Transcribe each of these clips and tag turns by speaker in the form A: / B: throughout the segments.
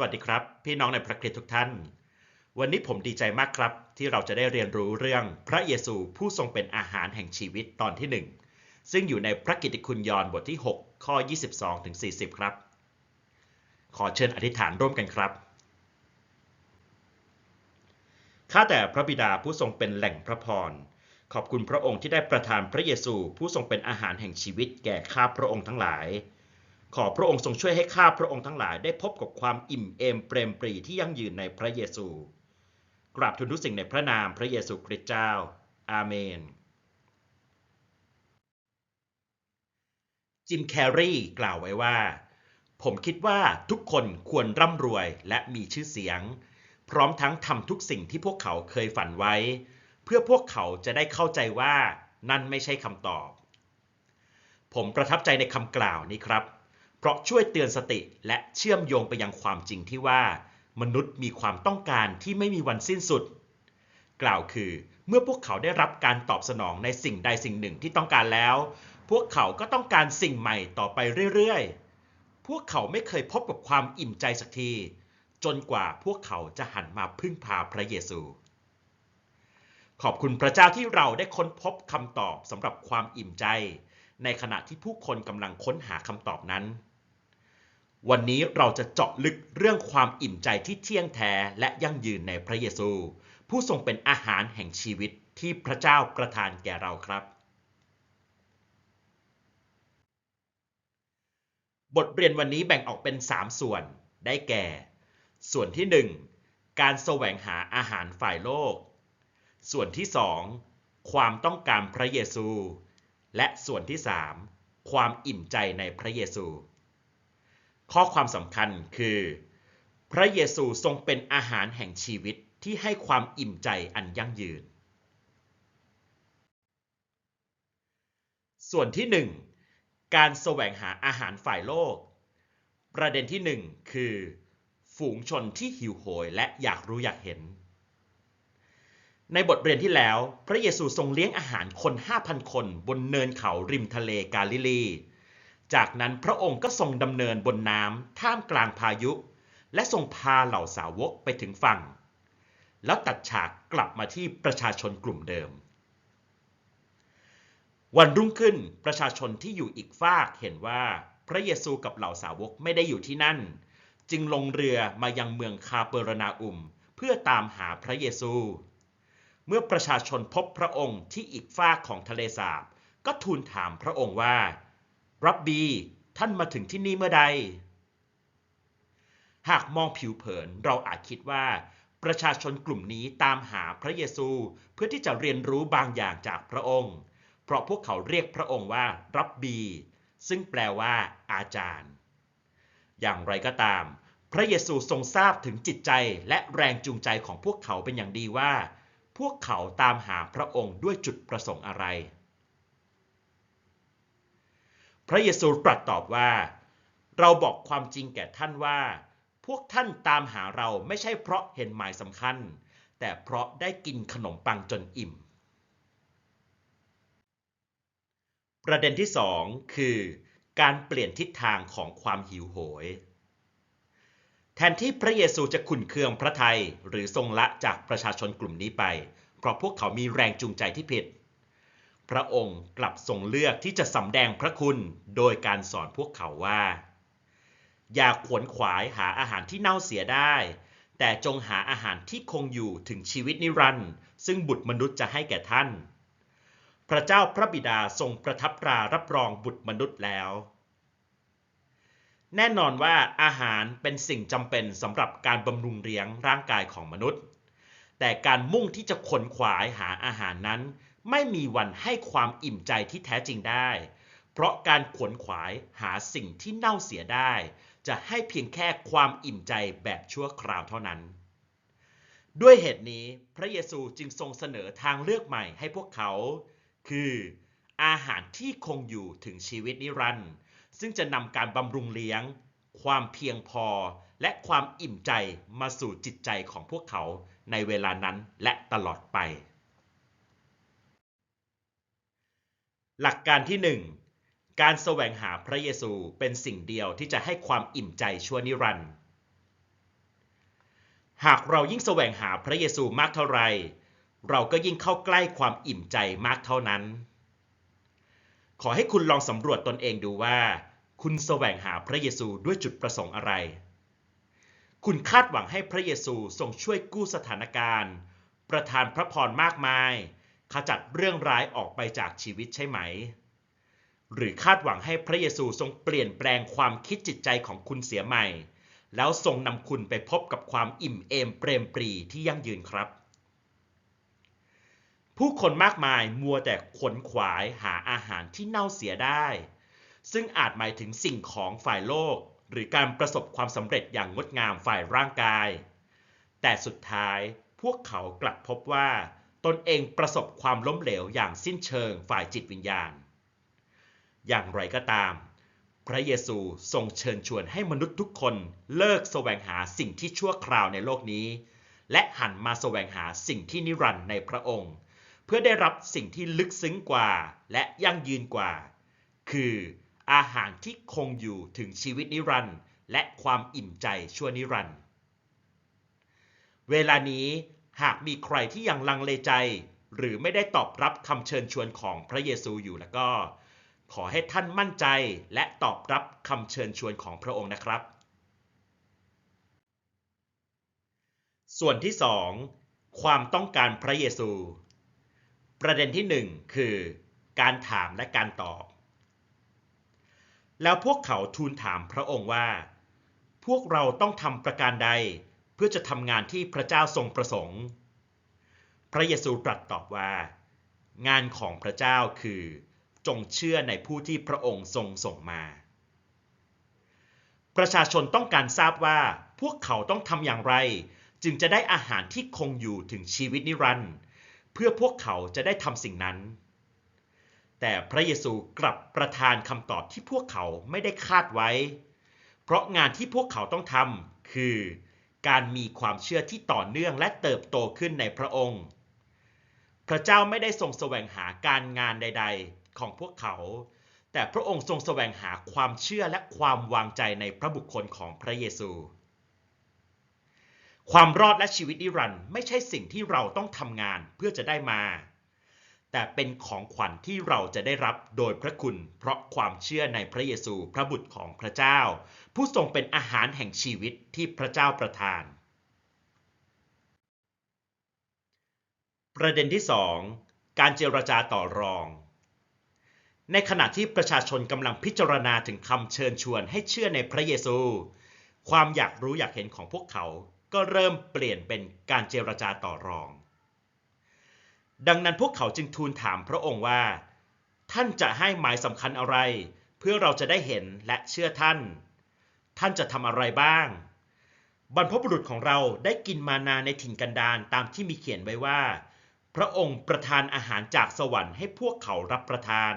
A: สวัสดีครับ พี่น้องในพระคริสต์ทุกท่าน วันนี้ผมดีใจมากครับ ที่เราจะได้เรียนรู้เรื่องพระเยซูผู้ทรงเป็นอาหารแห่งชีวิตตอนที่ 1 ซึ่งอยู่ในพระกิตติคุณยอห์นบทที่ 6 ข้อ 22ถึง40 ครับ ขอเชิญอธิษฐานร่วมกันครับข้าแต่พระบิดาผู้ทรงเป็นแหล่งพระพร ขอบคุณพระองค์ที่ได้ประทานพระเยซูผู้ทรงเป็นอาหารแห่งชีวิตแก่ข้าพระองค์ทั้งหลาย ขอพระองค์ทรงช่วยให้ข้าพระองค์ทั้งหลายได้พบกับความอิ่มเอมเปรมปรีที่ยั่งยืนในพระเยซู กราบทูลทุกสิ่งในพระนามพระเยซูคริสต์เจ้า อาเมน จิมแคร์รีกล่าวไว้ว่า ผมคิดว่าทุกคนควรร่ำรวยและมีชื่อเสียง พร้อมทั้งทำทุกสิ่งที่พวกเขาเคยฝันไว้ เพื่อพวกเขาจะได้เข้าใจว่านั่นไม่ใช่คำตอบ ผมประทับใจในคำกล่าวนี้ครับ เพราะช่วยเตือนสติและเชื่อมโยงไปยังความจริงที่ว่า มนุษย์มีความต้องการที่ไม่มีวันสิ้นสุด กล่าวคือ เมื่อพวกเขาได้รับการตอบสนองในสิ่งใดสิ่งหนึ่งที่ต้องการแล้ว พวกเขาก็ต้องการสิ่งใหม่ต่อไปเรื่อยๆ พวกเขาไม่เคยพบกับความอิ่มใจสักที จนกว่าพวกเขาจะหันมาพึ่งพาพระเยซู ขอบคุณพระเจ้าที่เราได้ค้นพบคำตอบสำหรับความอิ่มใจ ในขณะที่ผู้คนกำลังค้นหาคำตอบนั้น วันนี้เราจะเจาะลึกเรื่องความอิ่มใจที่เที่ยงแท้และยั่งยืนในพระเยซู ผู้ทรงเป็นอาหารแห่งชีวิตที่พระเจ้าประทานแก่เราครับ บทเรียนวันนี้แบ่งออกเป็น 3 ส่วนได้แก่ ส่วนที่ 1 การแสวงหาอาหารฝ่ายโลก ส่วนที่ 2 ความต้องการพระเยซู และส่วนที่ 3 ความอิ่มใจในพระเยซู ข้อความสำคัญคือ พระเยซูทรงเป็นอาหารแห่งชีวิตที่ให้ความอิ่มใจอันยั่งยืน ส่วนที่ 1 การแสวงหาอาหารฝ่ายโลก ประเด็นที่ 1 คือ ฝูงชนที่หิวโหยและอยากรู้อยากเห็น ในบทเรียนที่แล้ว พระเยซูทรงเลี้ยงอาหารคน 5,000 คนบนเนินเขาริมทะเลกาลิลี จากนั้นพระองค์ก็ทรงดำเนินบนน้ำท่ามกลางพายุ และทรงพาเหล่าสาวกไปถึงฝั่ง แล้วตัดฉากกลับมาที่ประชาชนกลุ่มเดิม วันรุ่งขึ้นประชาชนที่อยู่อีกฟากเห็นว่าพระเยซูกับเหล่าสาวกไม่ได้อยู่ที่นั่น จึงลงเรือมายังเมืองคาเปอร์นาอุม เพื่อตามหาพระเยซู เมื่อประชาชนพบพระองค์ที่อีกฟากของทะเลสาบก็ทูลถามพระองค์ว่า รับบี ท่านมาถึงที่นี่เมื่อใด หากมองผิวเผินเราอาจคิดว่า ประชาชนกลุ่มนี้ตามหาพระเยซูเพื่อที่จะเรียนรู้บางอย่างจากพระองค์ เพราะพวกเขาเรียกพระองค์ว่า รับบี ซึ่งแปลว่า อาจารย์ อย่างไรก็ตาม พระเยซูทรงทราบถึงจิตใจและแรงจูงใจของพวกเขาเป็นอย่างดีว่า พวกเขาตามหาพระองค์ด้วยจุดประสงค์อะไร พระเยซูตรัสตอบว่า เราบอกความจริงแก่ท่านว่า พวกท่านตามหาเราไม่ใช่เพราะเห็นหมายสำคัญ แต่เพราะได้กินขนมปังจนอิ่ม ประเด็นที่สองคือ การเปลี่ยนทิศทางของความหิวโหย แทนที่พระเยซูจะขุนเคืองพระทัยหรือทรงละจากประชาชนกลุ่มนี้ไป เพราะพวกเขามีแรงจูงใจที่ผิด พระองค์กลับทรงเลือกที่จะสำแดงพระคุณโดยการสอนพวกเขาว่า อย่าขวนขวายหาอาหารที่เน่าเสียได้ แต่จงหาอาหารที่คงอยู่ถึงชีวิตนิรันดร์ซึ่งบุตรมนุษย์จะให้แก่ท่าน พระเจ้าพระบิดาทรงประทับตรารับรองบุตรมนุษย์แล้ว แน่นอนว่าอาหารเป็นสิ่งจำเป็นสำหรับการบำรุงเลี้ยงร่างกายของมนุษย์ แต่การมุ่งที่จะขนขวายหาอาหารนั้น ไม่มีวันให้ความอิ่มใจที่แท้จริงได้ เพราะการขวนขวายหาสิ่งที่เน่าเสียได้ จะให้เพียงแค่ความอิ่มใจแบบชั่วคราวเท่านั้น ด้วยเหตุนี้พระเยซูจึงทรงเสนอทางเลือกใหม่ให้พวกเขา คืออาหารที่คงอยู่ถึงชีวิตนิรันดร์ซึ่งจะนำการบำรุงเลี้ยง ความเพียงพอและความอิ่มใจมาสู่จิตใจของพวกเขาในเวลานั้นและตลอดไป หลักการที่ 1 การแสวงหาพระเยซูเป็นสิ่งเดียวที่จะให้ความอิ่มใจชั่วนิรันดร์หากเรายิ่งแสวงหาพระเยซูมากเท่าไร เราก็ยิ่งเข้าใกล้ความอิ่มใจมากเท่านั้น ขอให้คุณลองสำรวจตนเองดูว่า คุณแสวงหาพระเยซูด้วยจุดประสงค์อะไร คุณคาดหวังให้พระเยซูทรงช่วยกู้สถานการณ์ ประทานพระพรมากมาย ขจัดเรื่องร้ายออกไปจากชีวิตใช่ไหม หรือคาดหวังให้พระเยซูทรงเปลี่ยนแปลงความคิดจิตใจของคุณเสียใหม่ แล้วทรงนำคุณไปพบกับความอิ่มเอมเปรมปรีที่ยั่งยืนครับ ผู้คนมากมายมัวแต่ขนขวายหาอาหารที่เน่าเสียได้ ซึ่งอาจหมายถึงสิ่งของฝ่ายโลก หรือการประสบความสำเร็จอย่างงดงามฝ่ายร่างกาย แต่สุดท้ายพวกเขากลับพบว่า ตนเองประสบความล้มเหลวอย่างสิ้นเชิงฝ่ายจิตวิญญาณ อย่างไรก็ตาม พระเยซูทรงเชิญชวนให้มนุษย์ทุกคนเลิกแสวงหาสิ่งที่ชั่วคราวในโลกนี้ และหันมาแสวงหาสิ่งที่นิรันดร์ในพระองค์ เพื่อได้รับสิ่งที่ลึกซึ้งกว่าและยั่งยืนกว่า คืออาหารที่คงอยู่ถึงชีวิตนิรันดร์และความอิ่มใจชั่วนิรันดร์เวลานี้ หากมีใครที่ยังลังเลใจ หรือไม่ได้ตอบรับคำเชิญชวนของพระเยซูอยู่แล้วก็ ขอให้ท่านมั่นใจและตอบรับคำเชิญชวนของพระองค์นะครับ ส่วนที่สองความต้องการพระเยซู ประเด็นที่หนึ่งคือ การถามและการตอบ แล้วพวกเขาทูลถามพระองค์ว่า พวกเราต้องทำประการใด เพื่อจะทำงานที่พระเจ้าทรงประสงค์ พระเยซูตรัสตอบว่า งานของพระเจ้าคือจงเชื่อในผู้ที่พระองค์ทรงส่งมา ประชาชนต้องการทราบว่าพวกเขาต้องทำอย่างไร จึงจะได้อาหารที่คงอยู่ถึงชีวิตนิรันดร์เพื่อพวกเขาจะได้ทำสิ่งนั้น แต่พระเยซูกลับประทานคำตอบที่พวกเขาไม่ได้คาดไว้ เพราะงานที่พวกเขาต้องทำคือ การมีความเชื่อที่ต่อเนื่องและเติบโตขึ้นในพระองค์ พระเจ้าไม่ได้ทรงแสวงหาการงานใด ๆ ของพวกเขา แต่พระองค์ทรงแสวงหาความเชื่อและความวางใจในพระบุคคลของพระเยซู ความรอดและชีวิตนิรันดร์ไม่ใช่สิ่งที่เราต้องทำงานเพื่อจะได้มา แต่เป็นของขวัญที่เราจะได้รับโดยพระคุณ เพราะความเชื่อในพระเยซูพระบุตรของพระเจ้า ผู้ทรงเป็นอาหารแห่งชีวิตที่พระเจ้าประทาน ประเด็นที่สองการเจรจาต่อรอง ในขณะที่ประชาชนกำลังพิจารณาถึงคำเชิญชวนให้เชื่อในพระเยซู ความอยากรู้อยากเห็นของพวกเขาก็เริ่มเปลี่ยนเป็นการเจรจาต่อรอง ดังนั้นพวกเขาจึงทูลถามพระองค์ว่า ท่านจะให้หมายสำคัญอะไร เพื่อเราจะได้เห็นและเชื่อท่าน ท่านจะทำอะไรบ้าง บรรพบุรุษของเราได้กินมานาในถิ่นกันดารตามที่มีเขียนไว้ว่า พระองค์ประทานอาหารจากสวรรค์ให้พวกเขารับประทาน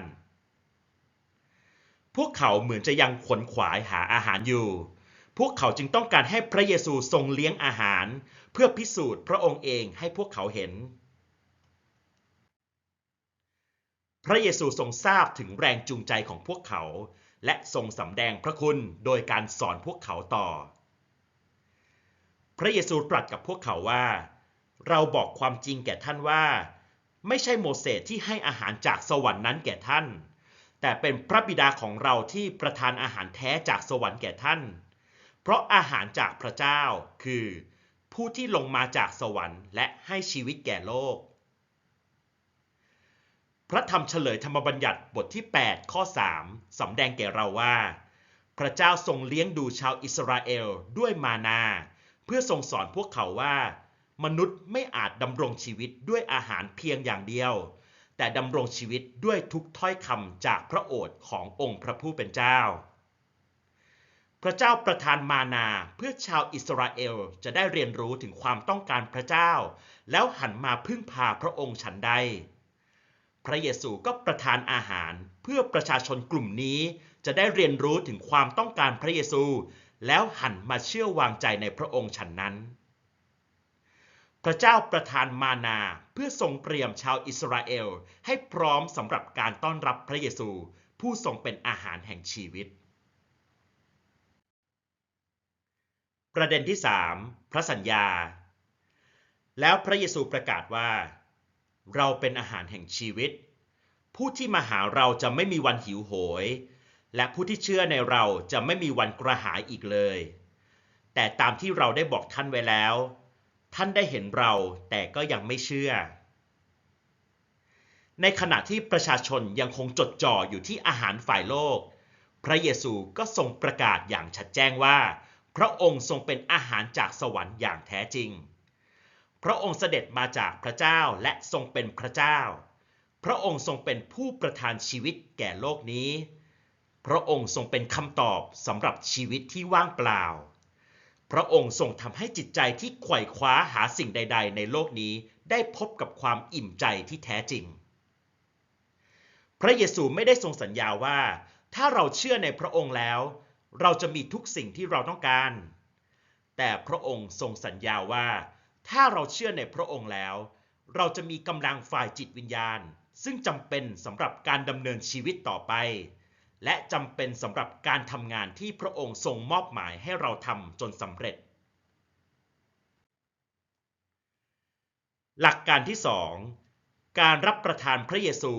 A: พวกเขาเหมือนจะยังขวนขวายหาอาหารอยู่ พวกเขาจึงต้องการให้พระเยซูทรงเลี้ยงอาหาร เพื่อพิสูจน์พระองค์เองให้พวกเขาเห็นพระเยซูทรงทราบถึงแรงจูงใจของพวกเขา และทรงสำแดงพระคุณโดยการสอนพวกเขาต่อ พระเยซูตรัสกับพวกเขาว่า เราบอกความจริงแก่ท่านว่า ไม่ใช่โมเสสที่ให้อาหารจากสวรรค์นั้นแก่ท่าน แต่เป็นพระบิดาของเราที่ประทานอาหารแท้จากสวรรค์แก่ท่าน เพราะอาหารจากพระเจ้าคือ ผู้ที่ลงมาจากสวรรค์และให้ชีวิตแก่โลก พระธรรมเฉลยธรรมบัญญัติบทที่ 8 ข้อ 3 สำแดงแก่เราว่า พระเจ้าทรงเลี้ยงดูชาวอิสราเอลด้วยมานา เพื่อทรงสอนพวกเขาว่า มนุษย์ไม่อาจดำรงชีวิตด้วยอาหารเพียงอย่างเดียว แต่ดำรงชีวิตด้วยทุกถ้อยคำจากพระโอษฐ์ขององค์พระผู้เป็นเจ้า พระเจ้าประทานมานาเพื่อชาวอิสราเอลจะได้เรียนรู้ถึงความต้องการพระเจ้า แล้วหันมาพึ่งพาพระองค์ฉันใด พระเยซูก็ประทานอาหารเพื่อประชาชนกลุ่มนี้จะได้เรียนรู้ถึงความต้องการพระเยซู แล้วหันมาเชื่อวางใจในพระองค์ฉันนั้น พระเจ้าประทานมานาเพื่อทรงเตรียมชาวอิสราเอลให้พร้อมสำหรับการต้อนรับพระเยซู ผู้ทรงเป็นอาหารแห่งชีวิต ประเด็นที่สามพระสัญญา แล้วพระเยซูประกาศว่า เราเป็นอาหารแห่งชีวิต ผู้ที่มาหาเราจะไม่มีวันหิวโหย และผู้ที่เชื่อในเราจะไม่มีวันกระหายอีกเลย แต่ตามที่เราได้บอกท่านไว้แล้ว ท่านได้เห็นเราแต่ก็ยังไม่เชื่อ ในขณะที่ประชาชนยังคงจดจ่ออยู่ที่อาหารฝ่ายโลก พระเยซูก็ทรงประกาศอย่างชัดแจ้งว่า พระองค์ทรงเป็นอาหารจากสวรรค์อย่างแท้จริง พระองค์เสด็จมาจากพระเจ้าและทรงเป็นพระเจ้า พระองค์ทรงเป็นผู้ประทานชีวิตแก่โลกนี้ พระองค์ทรงเป็นคำตอบสำหรับชีวิตที่ว่างเปล่า พระองค์ทรงทำให้จิตใจที่ไขว่คว้าหาสิ่งใด ๆ ในโลกนี้ได้พบกับความอิ่มใจที่แท้จริง พระเยซูไม่ได้ทรงสัญญาว่า ถ้าเราเชื่อในพระองค์แล้ว เราจะมีทุกสิ่งที่เราต้องการ แต่พระองค์ทรงสัญญาว่า ถ้าเราเชื่อในพระองค์แล้ว เราจะมีกำลังฝ่ายจิตวิญญาณ ซึ่งจำเป็นสำหรับการดำเนินชีวิตต่อไป และจำเป็นสำหรับการทำงานที่พระองค์ทรงมอบหมายให้เราทำจนสำเร็จ หลักการที่สองการรับประทานพระเยซู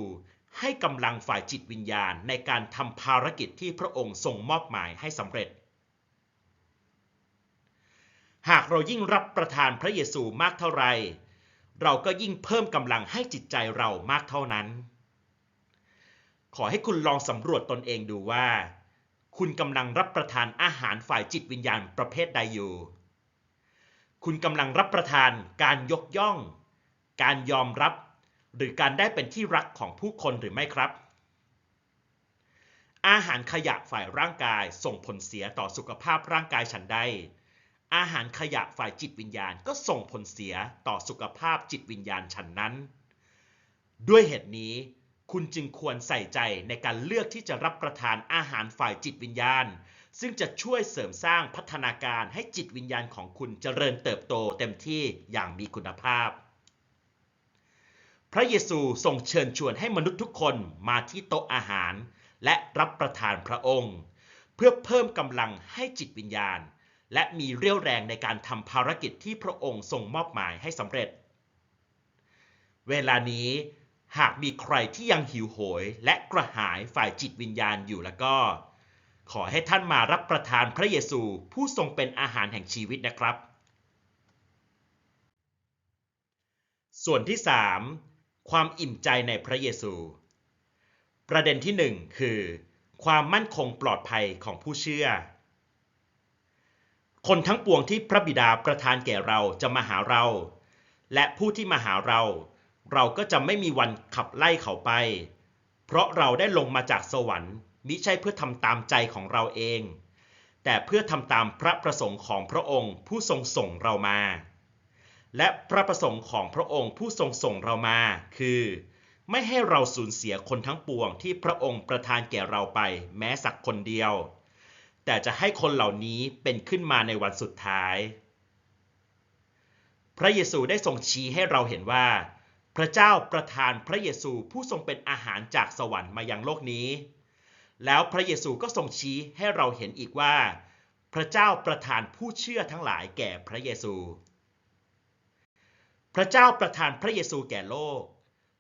A: ให้กำลังฝ่ายจิตวิญญาณในการทำภารกิจที่พระองค์ทรงมอบหมายให้สำเร็จ หากเรายิ่งรับประทานพระเยซูมากเท่าไร เราก็ยิ่งเพิ่มกำลังให้จิตใจเรามากเท่านั้น ขอให้คุณลองสำรวจตนเองดูว่า คุณกำลังรับประทานอาหารฝ่ายจิตวิญญาณประเภทใดอยู่ คุณกำลังรับประทานการยกย่อง การยอมรับ หรือการได้เป็นที่รักของผู้คนหรือไม่ครับ อาหารขยะฝ่ายร่างกายส่งผลเสียต่อสุขภาพร่างกายฉันใด อาหารขยะฝ่ายจิตวิญญาณก็ส่งผลเสียต่อสุขภาพจิตวิญญาณฉันนั้น ด้วยเหตุนี้ คุณจึงควรใส่ใจในการเลือกที่จะรับประทานอาหารฝ่ายจิตวิญญาณ ซึ่งจะช่วยเสริมสร้างพัฒนาการให้จิตวิญญาณของคุณเจริญเติบโตเต็มที่อย่างมีคุณภาพ พระเยซูทรงเชิญชวนให้มนุษย์ทุกคนมาที่โต๊ะอาหาร และรับประทานพระองค์ เพื่อเพิ่มกำลังให้จิตวิญญาณ และมีเรี่ยวแรงในการทำภารกิจที่พระองค์ทรงมอบหมายให้สำเร็จ เวลานี้หากมีใครที่ยังหิวโหยและกระหายฝ่ายจิตวิญญาณอยู่แล้วก็ ขอให้ท่านมารับประทานพระเยซูผู้ทรงเป็นอาหารแห่งชีวิตนะครับ ส่วนที่ 3 ความอิ่มใจในพระเยซู ประเด็นที่ 1 คือ ความมั่นคงปลอดภัยของผู้เชื่อ คนทั้งปวงที่พระบิดาประทานแก่เราจะมาหาเรา และผู้ที่มาหาเรา เราก็จะไม่มีวันขับไล่เขาไป เพราะเราได้ลงมาจากสวรรค์มิใช่เพื่อทำตามใจของเราเอง แต่เพื่อทำตามพระประสงค์ของพระองค์ผู้ทรงส่งเรามา และพระประสงค์ของพระองค์ผู้ทรงส่งเรามา คือ ไม่ให้เราสูญเสียคนทั้งปวงที่พระองค์ประทานแก่เราไปแม้สักคนเดียว แต่จะให้คนเหล่านี้เป็นขึ้นมาในวันสุดท้าย พระเยซูได้ทรงชี้ให้เราเห็นว่า พระเจ้าประทานพระเยซูผู้ทรงเป็นอาหารจากสวรรค์มายังโลกนี้ แล้วพระเยซูก็ทรงชี้ให้เราเห็นอีกว่า พระเจ้าประทานผู้เชื่อทั้งหลายแก่พระเยซู พระเจ้าประทานพระเยซูแก่โลก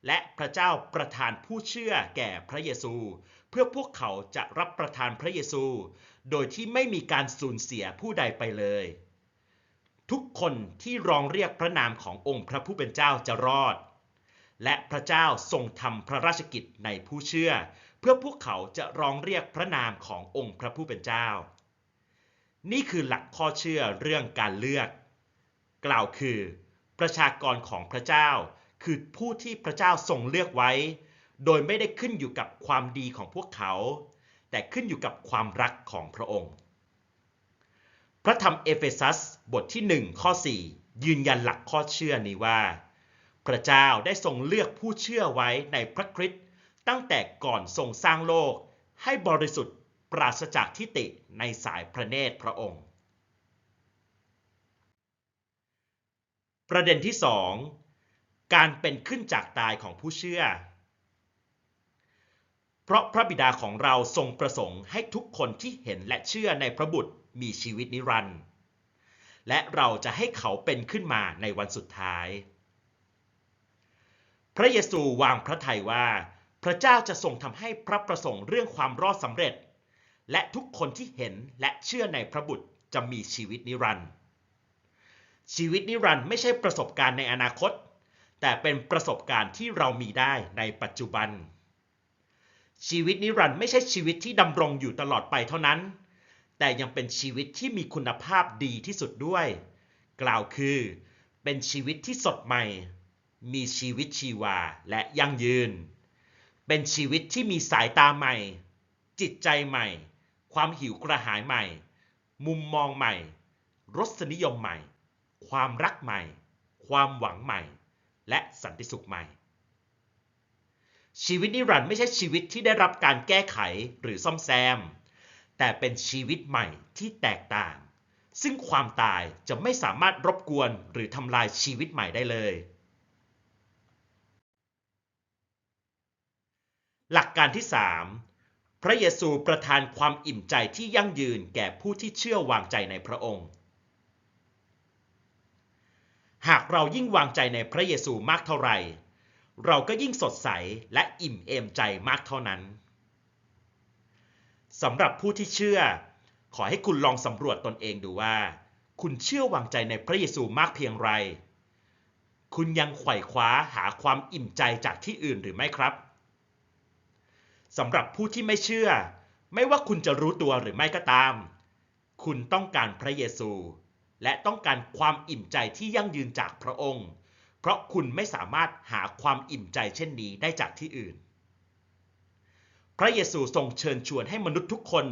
A: และพระเจ้าประทานผู้เชื่อแก่พระเยซู เพื่อพวกเขาจะรับประทานพระเยซู โดยที่ไม่มีการสูญเสียผู้ใดไปเลย ทุกคนที่ร้องเรียกพระนามขององค์พระผู้เป็นเจ้าจะรอด และพระเจ้าทรงทำพระราชกิจในผู้เชื่อ เพื่อพวกเขาจะร้องเรียกพระนามขององค์พระผู้เป็นเจ้า นี่คือหลักข้อเชื่อเรื่องการเลือก กล่าวคือ ประชากรของพระเจ้า คือผู้ที่พระเจ้าทรงเลือกไว้ โดยไม่ได้ขึ้นอยู่กับความดีของพวกเขา แต่ขึ้นอยู่กับความรักของพระองค์ พระธรรมเอเฟซัสบทที่ 1 ข้อ 4 ยืนยันหลักข้อเชื่อนี้ว่า พระเจ้าได้ทรงเลือกผู้เชื่อไว้ในพระคริสต์ตั้งแต่ก่อนทรงสร้างโลก ให้บริสุทธิ์ปราศจากทิฏฐิในสายพระเนตรพระองค์ ประเด็นที่สอง การเป็นขึ้นจากตายของผู้เชื่อ เพราะพระบิดาของเราทรงประสงค์ให้ทุกคนที่เห็นและเชื่อในพระบุตรมีชีวิตนิรันดร์และเราจะให้เขาเป็นขึ้นมาในวันสุดท้าย พระเยซูวางพระทัยว่า พระเจ้าจะทรงทำให้พระประสงค์เรื่องความรอดสำเร็จ และทุกคนที่เห็นและเชื่อในพระบุตรจะมีชีวิตนิรันดร์ชีวิตนิรันดร์ไม่ใช่ประสบการณ์ในอนาคต แต่เป็นประสบการณ์ที่เรามีได้ในปัจจุบัน ชีวิตนิรันดร์ไม่ใช่ชีวิตที่ดำรงอยู่ตลอดไปเท่านั้น แต่ยังเป็นชีวิตที่มีคุณภาพดีที่สุดด้วย กล่าวคือ เป็นชีวิตที่สดใหม่ มีชีวิตชีวาและยั่งยืน เป็นชีวิตที่มีสายตาใหม่ จิตใจใหม่ ความหิวกระหายใหม่ มุมมองใหม่ รสนิยมใหม่ ความรักใหม่ ความหวังใหม่ และสันติสุขใหม่ ชีวิตนิรันดร์ไม่ใช่ชีวิตที่ได้รับการแก้ไขหรือซ่อมแซม แต่เป็นชีวิตใหม่ที่แตกต่าง ซึ่งความตายจะไม่สามารถรบกวนหรือทำลายชีวิตใหม่ได้เลย หลักการที่ 3 พระเยซูประทานความอิ่มใจที่ยั่งยืนแก่ผู้ที่เชื่อวางใจในพระองค์ หากเรายิ่งวางใจในพระเยซูมากเท่าไหร่ เราก็ยิ่งสดใสและอิ่มเอมใจมากเท่านั้นสำหรับผู้ที่เชื่อ ขอให้คุณลองสำรวจตนเองดูว่า คุณเชื่อวางใจในพระเยซูมากเพียงไร คุณยังไขว่คว้าหาความอิ่มใจจากที่อื่นหรือไม่ครับสำหรับผู้ที่ไม่เชื่อ ไม่ว่าคุณจะรู้ตัวหรือไม่ก็ตาม คุณต้องการพระเยซู และต้องการความอิ่มใจที่ยั่งยืนจากพระองค์ เพราะคุณไม่สามารถหาความอิ่มใจเช่นนี้ได้จากที่อื่น พระเยซูทรงเชิญชวนให้มนุษย์ทุกคน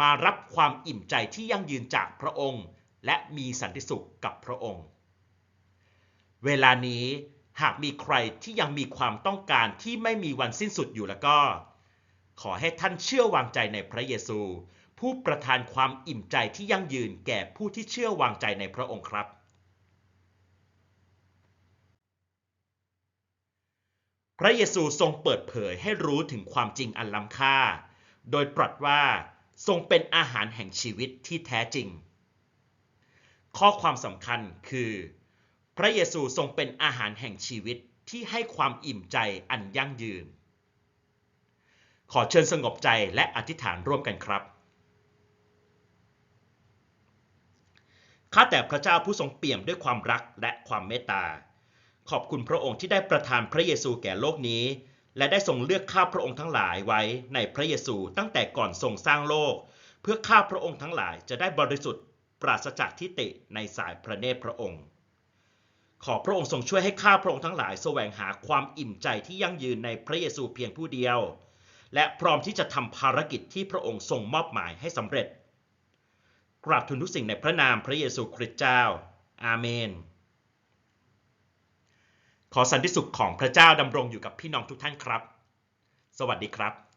A: มารับความอิ่มใจที่ยั่งยืนจากพระองค์ และมีสันติสุขกับพระองค์ เวลานี้หากมีใครที่ยังมีความต้องการที่ไม่มีวันสิ้นสุดอยู่แล้วก็ ขอให้ท่านเชื่อวางใจในพระเยซู ผู้ประทานความอิ่มใจที่ยั่งยืนแก่ผู้ที่เชื่อวางใจในพระองค์ครับ พระเยซูทรงเปิดเผยให้รู้ถึงความจริงอันล้ำค่า โดยตรัสว่าทรงเป็นอาหารแห่งชีวิตที่แท้จริง ข้อความสำคัญคือ พระเยซูทรงเป็นอาหารแห่งชีวิตที่ให้ความอิ่มใจอันยั่งยืน ขอเชิญสงบใจและอธิษฐานร่วมกันครับ ข้าแต่พระเจ้าผู้ทรงเปี่ยมด้วยความรักและความเมตตา ขอบคุณพระองค์ที่ได้ประทานพระเยซูแก่โลกนี้ และได้ทรงเลือกข้าพระองค์ทั้งหลายไว้ในพระเยซูตั้งแต่ก่อนทรงสร้างโลก เพื่อข้าพระองค์ทั้งหลายจะได้บริสุทธิ์ปราศจากทิฏฐิในสายพระเนตรพระองค์ ขอพระองค์ทรงช่วยให้ข้าพระองค์ทั้งหลายแสวงหาความอิ่มใจที่ยั่งยืนในพระเยซูเพียงผู้เดียว และพร้อมที่จะทำภารกิจที่พระองค์ทรงมอบหมายให้สำเร็จ กราบทูลทุกสิ่งในพระนามพระเยซูคริสต์เจ้า อาเมน ขอสันติสุขของพระเจ้าดำรงอยู่กับพี่น้องทุกท่านครับ สวัสดีครับ